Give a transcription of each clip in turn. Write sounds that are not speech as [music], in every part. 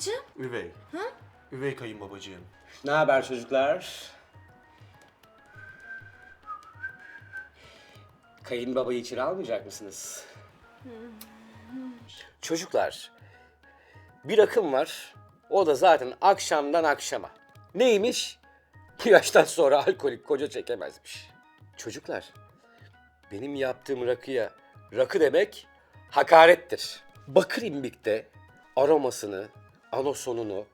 babacığım? Üvey. Üvey kayınbabacığım. Ne haber çocuklar? Kayınbabayı içeri almayacak mısınız? Çocuklar, bir akım var. O da zaten akşamdan akşama. Neymiş? Bu yaştan sonra alkolik koca çekemezmiş. Çocuklar, benim yaptığım rakıya rakı demek hakarettir. Bakır imbikte aromasını, anosonunu,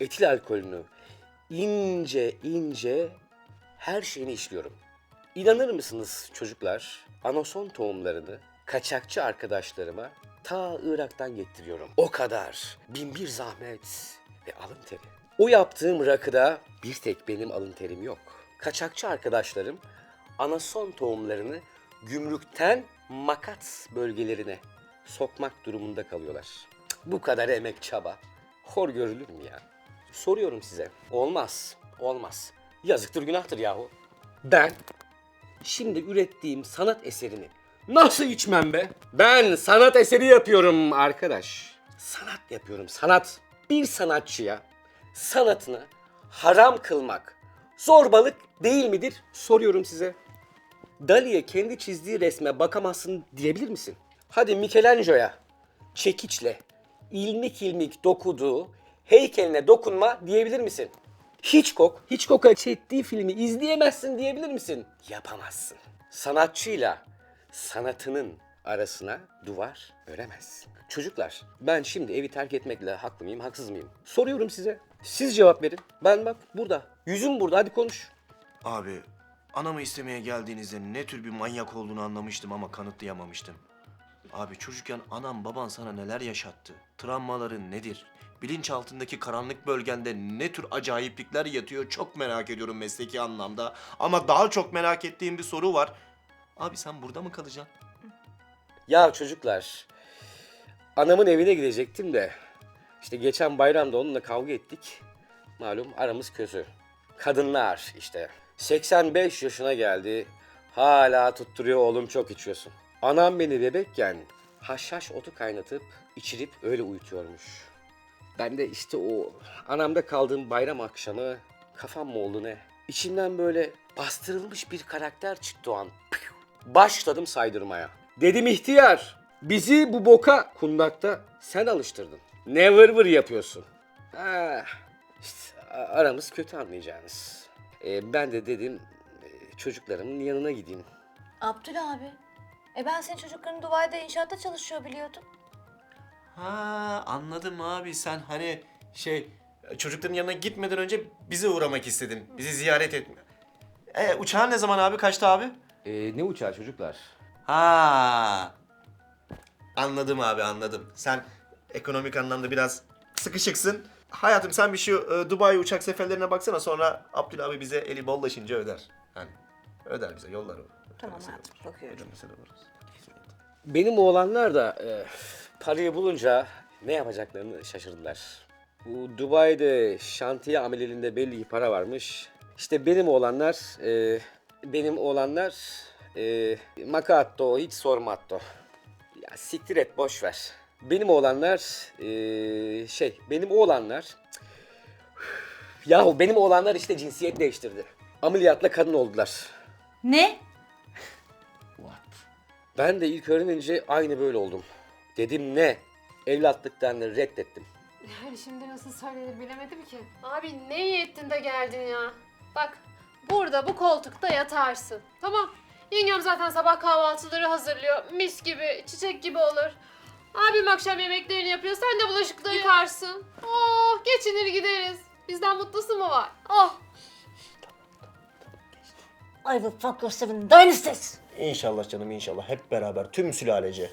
etil alkolünü ince ince her şeyini işliyorum. İnanır mısınız çocuklar? Anason tohumlarını kaçakçı arkadaşlarıma ta Irak'tan getiriyorum. O kadar. Bin bir zahmet ve alın teri. O yaptığım rakıda bir tek benim alın terim yok. Kaçakçı arkadaşlarım anason tohumlarını gümrükten makat bölgelerine sokmak durumunda kalıyorlar. Bu kadar emek çaba. Hor görülür mü ya? Soruyorum size. Olmaz. Olmaz. Yazıktır günahtır yahu. Ben şimdi ürettiğim sanat eserini nasıl içmem be? Ben sanat eseri yapıyorum arkadaş. Sanat yapıyorum sanat. Bir sanatçıya sanatını haram kılmak zorbalık değil midir? Soruyorum size. Dali'ye kendi çizdiği resme bakamazsın diyebilir misin? Hadi Michelangelo'ya çekiçle ilmik ilmik dokuduğu heykeline dokunma diyebilir misin? Hitchcock, Hitchcock'a çektiği filmi izleyemezsin diyebilir misin? Yapamazsın. Sanatçıyla sanatının arasına duvar öremezsin. Çocuklar, ben şimdi evi terk etmekle haklı mıyım, haksız mıyım? Soruyorum size. Siz cevap verin. Ben bak burada. Yüzüm burada. Hadi konuş. Abi, anamı istemeye geldiğinizde ne tür bir manyak olduğunu anlamıştım ama kanıtlayamamıştım. Abi çocukken anam baban sana neler yaşattı? Travmaların nedir? Bilinçaltındaki karanlık bölgende ne tür acayiplikler yatıyor çok merak ediyorum mesleki anlamda. Ama daha çok merak ettiğim bir soru var. Abi sen burada mı kalacaksın? Ya çocuklar, anamın evine gidecektim de işte geçen bayramda onunla kavga ettik. Malum aramız kötü. Kadınlar işte 85 yaşına geldi. Hala tutturuyor oğlum çok içiyorsun. Anam beni bebekken haşhaş otu kaynatıp içirip öyle uyutuyormuş. Ben de işte o anamda kaldığım bayram akşamı kafam mı oldu ne? İçimden böyle bastırılmış bir karakter çıktı o an. Başladım saydırmaya. Dedim ihtiyar, bizi bu boka kundakta sen alıştırdın. Ne vır vır yapıyorsun. Ah, işte aramız kötü anlayacağınız. Ee, ben de dedim çocuklarımın yanına gideyim. Abdül abi. E ben senin çocukların Dubai'de inşaatta çalışıyor biliyordum. Ha anladım abi sen hani şey çocukların yanına gitmeden önce bize uğramak istedin. Bizi ziyaret etme. E uçağın ne zaman abi? Kaçta abi? Ee, ne uçağı çocuklar? Ha. Anladım abi anladım. Sen ekonomik anlamda biraz sıkışıksın. Hayatım sen bir şu e, Dubai uçak seferlerine baksana sonra Abdül abi bize eli bollaşınca öder. Hani öder bize yollar o. Tamam hayatım bakıyorum. De. Benim oğlanlar da e, parayı bulunca ne yapacaklarını şaşırdılar. Bu Dubai'de şantiye ameliyatında belli ki para varmış. İşte benim oğlanlar, e, benim oğlanlar e, makatto hiç sormatto. Ya siktir et boş ver. Benim oğlanlar e, şey, benim oğlanlar [sighs] Yahu benim oğlanlar işte cinsiyet değiştirdi. Ameliyatla kadın oldular. Ne? Ben de ilk öğrenince aynı böyle oldum. Dedim ne? Evlatlıktan da reddettim. Yani şimdi nasıl söylenir bilemedim ki. Abi ne iyi ettin de geldin ya. Bak burada bu koltukta yatarsın. Tamam. Yengem zaten sabah kahvaltıları hazırlıyor. Mis gibi, çiçek gibi olur. Abim akşam yemeklerini yapıyor. Sen de bulaşıkları yıkarsın. Oh geçinir gideriz. Bizden mutlusu mu var? Oh. I will fuck your seven dynasties. İnşallah canım inşallah hep beraber tüm sülalece.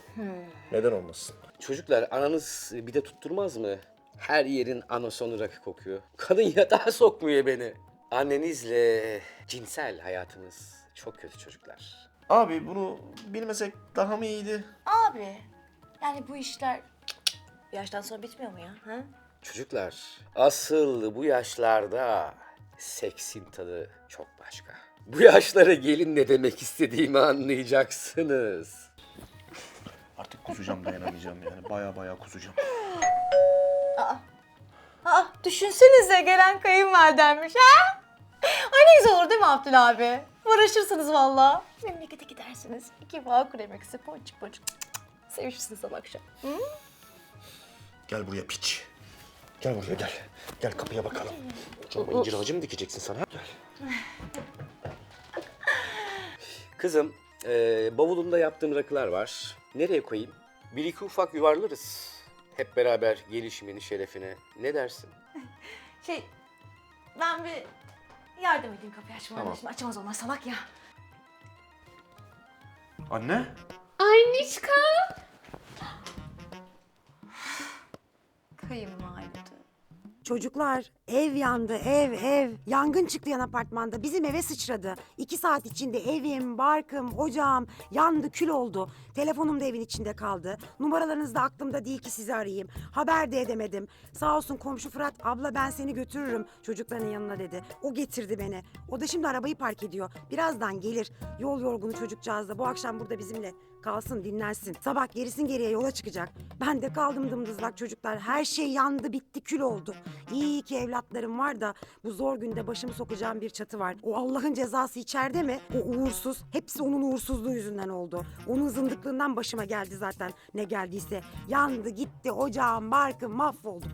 Neden olmasın? Çocuklar ananız bir de tutturmaz mı? Her yerin anasonu rakı kokuyor. [laughs] Kadın yatağa sokmuyor beni. Annenizle cinsel hayatımız çok kötü çocuklar. Abi bunu bilmesek daha mı iyiydi? Abi. Yani bu işler bir yaştan sonra bitmiyor mu ya? Ha? Çocuklar asıl bu yaşlarda seksin tadı çok başka. Bu yaşlara gelin ne demek istediğimi anlayacaksınız. Artık kusacağım dayanamayacağım yani. Baya baya kusacağım. Düşünsenize gelen kayınvalidemmiş ha? Ay ne güzel olur değil mi Abdül abi? Uğraşırsınız valla. Memlekete gidersiniz. İki bağ kremiksi poncuk poncuk. Sevişirsiniz o akşam. Gel buraya piç. Gel buraya gel. Gel kapıya bakalım. Hocam incir ağacı mı dikeceksin sana? Gel. Kızım, e, bavulumda yaptığım rakılar var. Nereye koyayım? Bir iki ufak yuvarlarız. Hep beraber gelişimini şerefine. Ne dersin? [laughs] Şey ben bir yardım edeyim kapıyı açmaya. Tamam. Şimdi açamaz onlar salak ya. Anne? Annişka. [sighs] Kayınvalide. Çocuklar ev yandı ev ev. Yangın çıktı yan apartmanda bizim eve sıçradı. İki saat içinde evim, barkım, ocağım yandı kül oldu. Telefonum da evin içinde kaldı. Numaralarınız da aklımda değil ki sizi arayayım. Haber de edemedim. Sağ olsun komşu Fırat abla ben seni götürürüm çocukların yanına dedi. O getirdi beni. O da şimdi arabayı park ediyor. Birazdan gelir. Yol yorgunu çocukcağız da bu akşam burada bizimle kalsın dinlensin. Sabah gerisin geriye yola çıkacak. Ben de kaldım dımdızlak çocuklar. Her şey yandı bitti kül oldu. İyi ki evlatlarım var da bu zor günde başımı sokacağım bir çatı var. O Allah'ın cezası içeride mi? O uğursuz. Hepsi onun uğursuzluğu yüzünden oldu. Onun zındıklığından başıma geldi zaten ne geldiyse. Yandı gitti ocağım barkım mahvoldum.